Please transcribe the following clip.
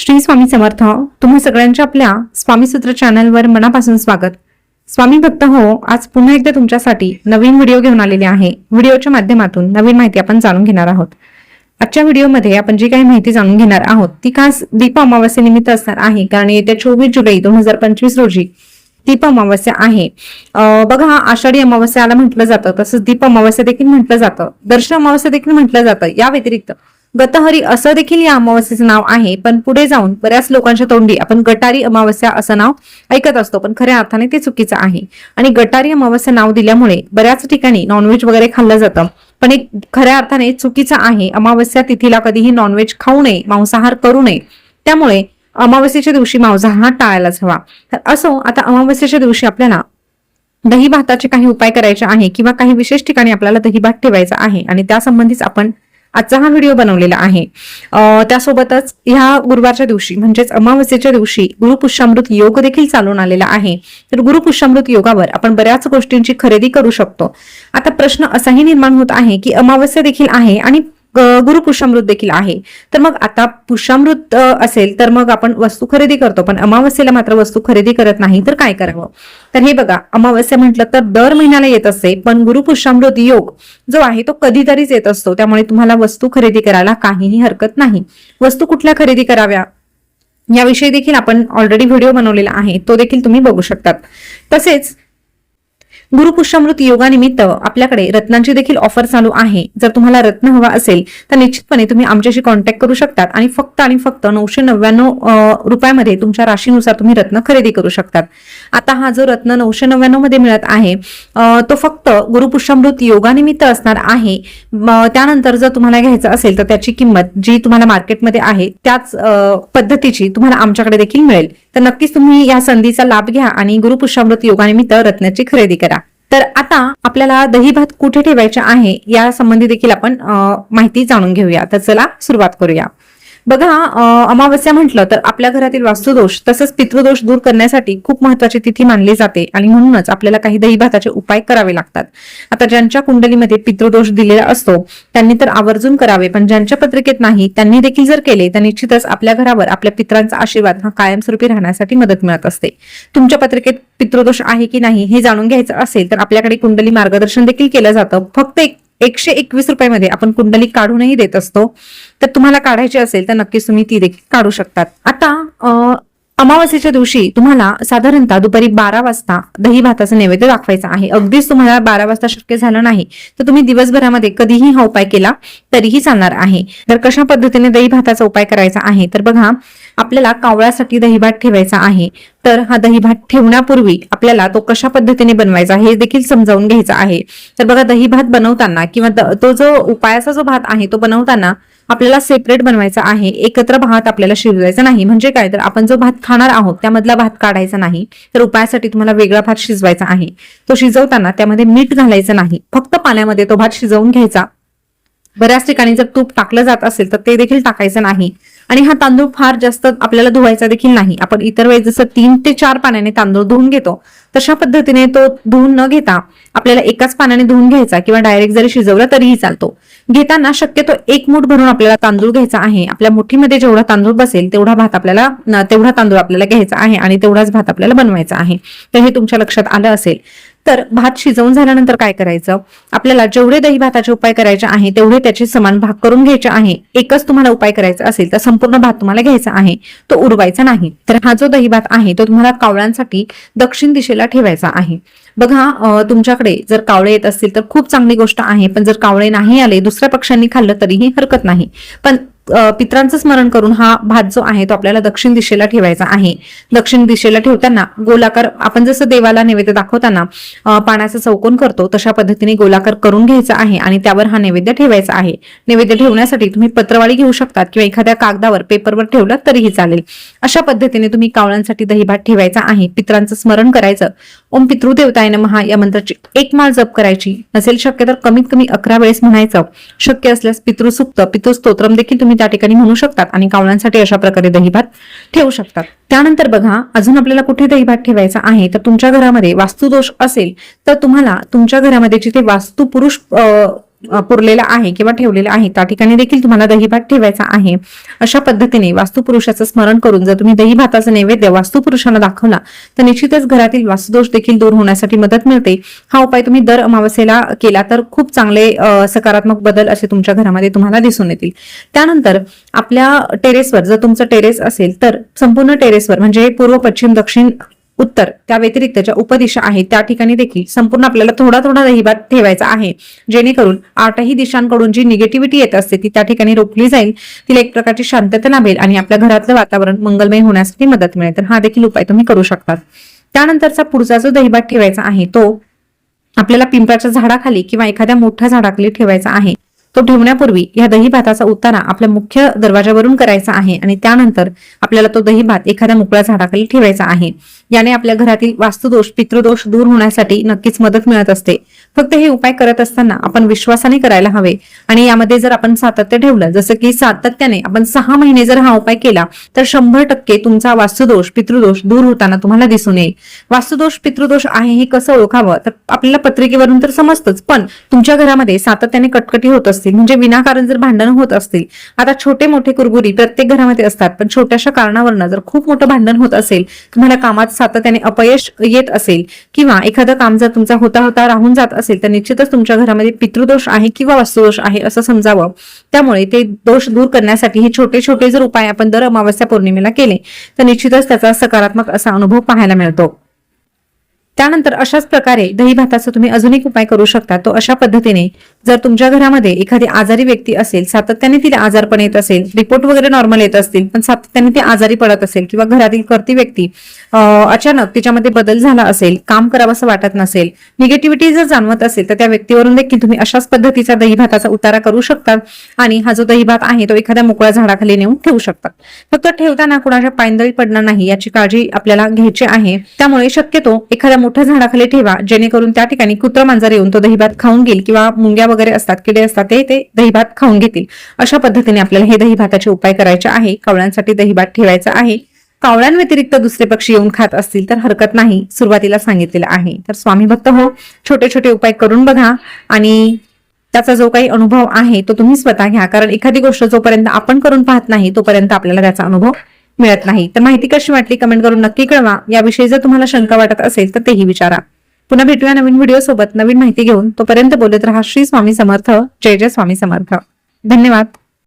श्री स्वामी समर्थ तुम्हा सगळ्यांच्या आपल्या स्वामी सूत्र चॅनलवर मनापासून स्वागत. स्वामी भक्त हो आज पुन्हा एकदा तुमच्यासाठी नवीन व्हिडिओ घेऊन आलेले आहे. व्हिडिओच्या माध्यमातून नवीन माहिती आपण जाणून घेणार आहोत. आजच्या व्हिडिओमध्ये आपण जी काही माहिती जाणून घेणार आहोत ती खास दीप अमावस्येनिमित्त असणार आहे. कारण येत्या चोवीस जुलै दोन हजार पंचवीस रोजी दीप अमावस्या आहे. बघा आषाढी अमावस्याला म्हटलं जातं तसंच दीप अमावस्या देखील म्हटलं जातं. दर्शन अमावस्या देखील म्हटलं जातं. या व्यतिरिक्त गतहरी असं देखील या अमावस्येचं नाव आहे. पण पुढे जाऊन बऱ्याच लोकांच्या तोंडी आपण गटारी अमावस्या असं नाव ऐकत असतो. पण खऱ्या अर्थाने ते चुकीचं आहे. आणि गटारी अमावस्या नाव दिल्यामुळे बऱ्याच ठिकाणी नॉनव्हेज वगैरे खाल्लं जातं. पण एक खऱ्या अर्थाने चुकीचं आहे. अमावस्या तिथीला कधीही नॉनव्हेज खाऊ नये मांसाहार करू नये. त्यामुळे अमावस्येच्या दिवशी मांसाहार टाळायलाच हवा. तर असो आता अमावस्येच्या दिवशी आपल्याला दही भाताचे काही उपाय करायचे आहे किंवा काही विशेष ठिकाणी आपल्याला दही भात ठेवायचा आहे. आणि त्यासंबंधीच आपण आजचा हा व्हिडिओ बनवलेला आहे. त्यासोबतच ह्या गुरुवारच्या दिवशी म्हणजेच अमावस्येच्या दिवशी गुरुपुष्यामृत योग देखील चालून आलेला आहे. तर गुरुपुष्यामृत योगावर आपण बऱ्याच गोष्टींची खरेदी करू शकतो. आता प्रश्न असाही निर्माण होत आहे की अमावस्या देखील आहे आणि गुरुपुष्यामृत देखील आहे. तर मग आता पुष्यामृत असेल तर मग आपण वस्तू खरेदी करतो. पण अमावस्येला मात्र वस्तू खरेदी करत नाही तर काय करावं? तर हे बघा अमावस्या म्हटलं तर दर महिन्याला येत असते पण गुरुपुष्यामृत योग जो आहे तो कधीतरीच येत असतो. त्यामुळे तुम्हाला वस्तू खरेदी करायला काहीही हरकत नाही. वस्तू कुठल्या खरेदी कराव्या? याविषयी देखील आपण ऑलरेडी व्हिडिओ बनवलेला आहे. तो देखील तुम्ही बघू शकतात. तसेच गुरुपुष्यामृत योगानिमित्त आपल्याकडे रत्नांची देखील ऑफर चालू आहे. जर तुम्हाला रत्न हवा असेल तर निश्चितपणे तुम्ही आमच्याशी कॉन्टॅक्ट करू शकतात आणि फक्त आणि फक्त नऊशे नव्याण्णव रुपयामध्ये तुमच्या राशीनुसार तुम्ही रत्न खरेदी करू शकतात. आता हा जो रत्न नऊशे नव्याण्णवमध्ये मिळत आहे तो फक्त गुरुपुष्यामृत योगानिमित्त असणार आहे. त्यानंतर जर तुम्हाला घ्यायचं असेल तर त्याची किंमत जी तुम्हाला मार्केटमध्ये आहे त्याच पद्धतीची तुम्हाला आमच्याकडे देखील मिळेल. तर नक्कीच तुम्ही या संधीचा लाभ घ्या आणि गुरुपुष्यामृत योगानिमित्त रत्नाची खरेदी करा. तर आता आपल्याला दही भात कुठे ठेवायचे आहे या संबंधी देखील आपण माहिती जाणून घेऊया. तर चला सुरुवात करूया. बघा अमावस्या म्हटलं तर आपल्या घरातील वास्तुदोष तसंच पितृदोष दूर करण्यासाठी खूप महत्वाची तिथी मानली जाते आणि म्हणूनच आपल्याला काही दही भाताचे उपाय करावे लागतात. आता ज्यांच्या कुंडलीमध्ये पितृदोष दिलेला असतो त्यांनी तर आवर्जून करावे पण ज्यांच्या पत्रिकेत नाही त्यांनी देखील जर केले तर निश्चितच आपल्या घरावर आपल्या पित्रांचा आशीर्वाद हा कायमस्वरूपी राहण्यासाठी मदत मिळत असते. तुमच्या पत्रिकेत पितृदोष आहे की नाही हे जाणून घ्यायचं असेल तर आपल्याकडे कुंडली मार्गदर्शन देखील केलं जातं. फक्त एक एकशे एकवीस रुपयामध्ये आपण कुंडली काढूनही देत असतो. तर तुम्हाला काढायची असेल तर नक्कीच तुम्ही ती देखील काढू शकतात. आता अमावास्येच्या अमावस्येच्या दिवशी तुम्हाला साधारणतः दुपारी बारा वाजता दही भाताचं नैवेद्य दाखवायचा आहे. अगदीच तुम्हाला बारा वाजता शक्य झालं नाही. तर तुम्ही दिवसभरामध्ये कधीही हा उपाय केला तरीही चालणार आहे. तर कशा पद्धतीने दही भाताचा उपाय करायचा आहे? तर बघा आपल्याला कावळ्यासाठी दही भात ठेवायचा आहे. तर हा दही भात ठेवण्यापूर्वी आपल्याला तो कशा पद्धतीने बनवायचा हे देखील समजावून घ्यायचा आहे. तर बघा दही भात बनवताना किंवा तो जो उपायाचा जो भात आहे तो बनवताना आपल्याला सेपरेट बनवायचा आहे. एकत्र भात आपल्याला शिजवायचा नाही. म्हणजे काय? तर आपण जो भात खाणार आहोत त्यामधला भात काढायचा नाही. तर उपायासाठी तुम्हाला वेगळा भात शिजवायचा आहे. तो शिजवताना त्यामध्ये मीठ घालायचं नाही. फक्त पाण्यामध्ये तो भात शिजवून घ्यायचा. बऱ्याच ठिकाणी जर तूप टाकलं जात असेल तर ते देखील टाकायचं नाही. आणि हा तांदूळ फार जास्त आपल्याला धुवायचा देखील नाही. आपण इतर वेळेस जसं तीन ते चार पाण्याने तांदूळ धुवून घेतो तशा पद्धतीने तो धुवून न घेता आपल्याला एकाच पाण्याने धुवून घ्यायचा किंवा डायरेक्ट जरी शिजवला तरीही चालतो. घेताना शक्यतो एक मूठ भरून आपल्याला तांदूळ घ्यायचा आहे. आपल्या मुठीमध्ये जेवढा तांदूळ बसेल तेवढा भात आपल्याला तेवढा तांदूळ आपल्याला घ्यायचा आहे आणि तेवढाच भात आपल्याला बनवायचा आहे. तर हे तुमच्या लक्षात आलं असेल. तर भात शिजवून झाल्यानंतर काय करायचं? आपल्याला जेवढे दही भाताचे उपाय करायचे आहे तेवढे त्याचे समान भाग करून घ्यायचे आहे. एकच तुम्हाला उपाय करायचा असेल तर संपूर्ण भात तुम्हाला घ्यायचा आहे. तो उरवायचा नाही. तर हा जो दही भात आहे तो तुम्हाला कावळ्यांसाठी दक्षिण दिशेला ठेवायचा आहे. बघा तुमच्याकडे जर कावळे येत असतील तर खूप चांगली गोष्ट आहे पण जर कावळे नाही आले दुसऱ्या पक्षांनी खाल्लं तरीही हरकत नाही. पण पित्रांचं स्मरण करून हा भात जो आहे तो आपल्याला दक्षिण दिशेला ठेवायचा आहे. दक्षिण दिशेला ठेवताना गोलाकार आपण जसं देवाला नैवेद्य दाखवताना पाण्याचा चौकोन करतो तशा पद्धतीने गोलाकार करून घ्यायचा आहे आणि त्यावर हा नैवेद्य ठेवायचा आहे. नैवेद्य ठेवण्यासाठी तुम्ही पत्रवाळी घेऊ शकतात किंवा एखाद्या कागदावर पेपरवर ठेवलं तरीही चालेल. अशा पद्धतीने तुम्ही कावळ्यांसाठी दही भात ठेवायचा आहे. पित्रांचं स्मरण करायचं. ओम पितृदेवताय नमहा या मंत्राची एक माळ जप करायची. नसेल शक्य तर कमीत कमी अकरा वेळेस म्हणायचं. शक्य असल्यास पितृसुक्त पितृस्तोत्रम देखील तुम्ही त्या ठिकाणी म्हणू शकतात आणि कावळ्यांसाठी अशा प्रकारे दही भात ठेवू शकतात. त्यानंतर बघा अजून आपल्याला कुठे दही भात ठेवायचा आहे? तर तुमच्या घरामध्ये वास्तुदोष असेल तर तुम्हाला तुमच्या घरामध्ये जिथे वास्तुपुरुष पुरलेला आहे किंवा ठेवलेला आहे. त्या ठिकाणी देखील तुम्हाला दही भात ठेवायचा आहे. अशा पद्धतीने वास्तुपुरुषाचं स्मरण करून जर तुम्ही दही भाताचा नैवेद्य वास्तुपुरुषांना दाखवला तर निश्चितच घरातील वास्तुदोष देखील दूर होण्यासाठी मदत मिळते. हा उपाय तुम्ही दर अमावस्येला केला तर खूप चांगले सकारात्मक बदल असे तुमच्या घरामध्ये तुम्हाला दिसून येतील. त्यानंतर आपल्या टेरेसवर जर तुमचं टेरेस असेल तर संपूर्ण टेरेसवर म्हणजे पूर्व पश्चिम दक्षिण उत्तर त्या व्यतिरिक्त ज्या उपदिशा आहेत त्या ठिकाणी देखील संपूर्ण आपल्याला थोडा थोडा दहीभात ठेवायचा आहे. जेणेकरून आठही दिशांकडून जी निगेटिव्हिटी येत असते ती त्या ठिकाणी रोखली जाईल. तिला एक प्रकारची शांतता लाभेल आणि आपल्या घरातलं वातावरण मंगलमय होण्यासाठी मदत मिळेल. तर हा देखील उपाय तुम्ही करू शकतात त्यानंतरचा पुढचा जो दहीभात ठेवायचा आहे तो आपल्याला पिंपळाच्या झाडाखाली किंवा एखाद्या मोठ्या झाडाखाली ठेवायचा आहे. तो ठेवण्यापूर्वी या दही भाताचा उतारा आपल्या मुख्य दरवाजावरून करायचा आहे आणि त्यानंतर आपल्याला तो दही भात एखाद्या मोकळ्या झाडाखाली ठेवायचा आहे. याने आपल्या घरातील वास्तुदोष पितृदोष दूर होण्यासाठी नक्कीच मदत मिळत असते. फक्त हे उपाय करत असताना आपण विश्वासाने करायला हवे. आणि यामध्ये जर आपण सातत्य ठेवलं जसं की सातत्याने आपण सहा महिने जर हा उपाय केला तर शंभर टक्के तुमचा वास्तुदोष पितृदोष दूर होताना तुम्हाला दिसून येईल. वास्तुदोष पितृदोष आहे हे कसं ओळखावं तर आपल्याला पत्रिकेवरून तर समजतच पण तुमच्या घरामध्ये सातत्याने कटकटी होत असतील म्हणजे विनाकारण जर भांडण होत असतील आता छोटे मोठे कुरगुरी प्रत्येक घरामध्ये असतात पण छोट्याशा कारणावरनं जर खूप मोठं भांडण होत असेल तुम्हाला कामात सातत्याने अपयश येत असेल किंवा एखादं काम जर तुमचा होता होता राहून जात असेल तर निश्चितच तुमच्या घरामध्ये पितृदोष आहे किंवा वास्तुदोष आहे असं समजावं. त्यामुळे ते दोष दूर करण्यासाठी हे छोटे छोटे जर उपाय आपण दर अमावस्या पौर्णिमेला केले तर निश्चितच त्याचा सकारात्मक असा अनुभव पाहायला मिळतो. त्यानंतर अशाच प्रकारे दही भाताचा तुम्ही अजून एक उपाय करू शकता. तो अशा पद्धतीने जर तुमच्या घरामध्ये एखादी आजारी व्यक्ती असेल सातत्याने तिला आजारपण येत असेल रिपोर्ट वगैरे नॉर्मल येत असतील पण सातत्याने ती आजारी पडत असेल किंवा घरातील करती व्यक्ती अचानक तिच्यामध्ये बदल झाला असेल काम करावंसं वाटत नसेल निगेटिव्हिटी जर जाणवत असेल तर त्या व्यक्तीवरून देखील तुम्ही अशाच पद्धतीचा दही भाताचा उतारा करू शकता आणि हा जो दही भात आहे तो एखाद्या मोकळ्या झाडाखाली नेऊन ठेवू शकतात फक्त ठेवताना कुणाच्या पायंदळी पडणार नाही याची काळजी आपल्याला घ्यायची आहे. त्यामुळे शक्यतो एखाद्या मोठ्या झाडाखाली ठेवा जेणेकरून त्या ठिकाणी कुत्रा मांजर येऊन तो दहीभात खाऊन घेईल किंवा मुंग्या वगैरे असतात किडे असतात ते ते दहीभात खाऊन घेतील. अशा पद्धतीने आपल्याला हे दहीभाताचे उपाय करायचे आहे. कावळ्यांसाठी दहीभात ठेवायचा आहे. कावळ्यांव्यतिरिक्त दुसरे पक्षी येऊन खात असतील तर हरकत नाही सुरुवातीला सांगितलेलं आहे. तर स्वामी भक्त हो छोटे छोटे उपाय करून बघा आणि त्याचा जो काही अनुभव आहे तो तुम्ही स्वतः घ्या. कारण एखादी गोष्ट जोपर्यंत आपण करून पाहत नाही तोपर्यंत आपल्याला त्याचा अनुभव मिळत नाही. तर माहिती कशी वाटली कमेंट करून नक्की कळवा. याविषयी जर तुम्हाला शंका वाटत असेल तर तेही विचारा. पुन्हा भेटूया नवीन व्हिडिओ सोबत नवीन माहिती घेऊन तोपर्यंत बोलत रहा. श्री स्वामी समर्थ. जय जय स्वामी समर्थ. धन्यवाद.